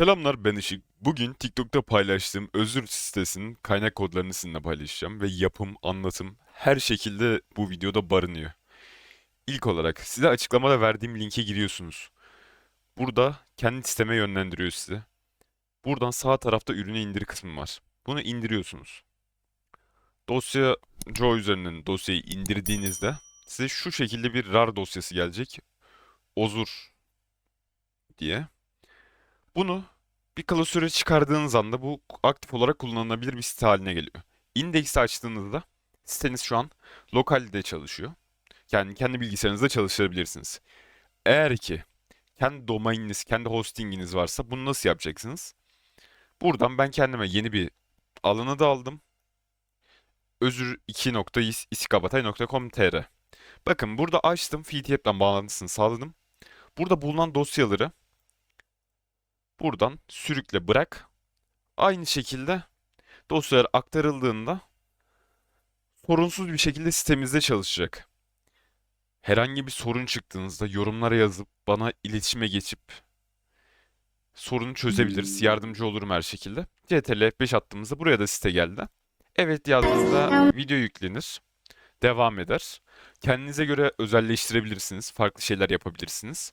Selamlar ben Işık. Bugün TikTok'ta paylaştığım özür sitesinin kaynak kodlarını sizinle paylaşacağım ve yapım, anlatım her şekilde bu videoda barınıyor. İlk olarak size açıklamada verdiğim linke giriyorsunuz. Burada kendi siteme yönlendiriyor sizi. Buradan sağ tarafta ürünü indir kısmı var. Bunu indiriyorsunuz. Dosya Joe üzerinden dosyayı indirdiğinizde size şu şekilde bir RAR dosyası gelecek. Ozur diye. Bunu bir klasöre çıkardığınız anda bu aktif olarak kullanılabilir bir site haline geliyor. İndeksi açtığınızda siteniz şu an lokalde çalışıyor. Yani kendi bilgisayarınızda çalıştırabilirsiniz. Eğer ki kendi domaininiz, kendi hostinginiz varsa bunu nasıl yapacaksınız? Buradan ben kendime yeni bir alanı da aldım. özür2.iskabatay.com.tr Bakın burada açtım, FTP'den bağlantısını sağladım. Burada bulunan dosyaları Buradan sürükle bırak. Aynı şekilde dosyalar aktarıldığında sorunsuz bir şekilde sitemizde çalışacak. Herhangi bir sorun çıktığınızda yorumlara yazıp bana iletişime geçip sorunu çözebiliriz. Yardımcı olurum her şekilde. CTRL F5 attığımızda buraya da site geldi. Evet yazdığınızda video yüklenir. Devam eder. Kendinize göre özelleştirebilirsiniz. Farklı şeyler yapabilirsiniz.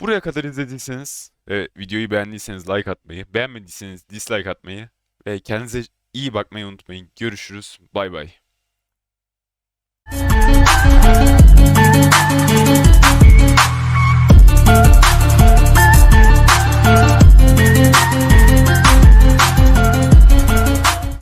Buraya kadar izlediyseniz ve videoyu beğendiyseniz like atmayı, beğenmediyseniz dislike atmayı ve kendinize iyi bakmayı unutmayın. Görüşürüz. Bay bay.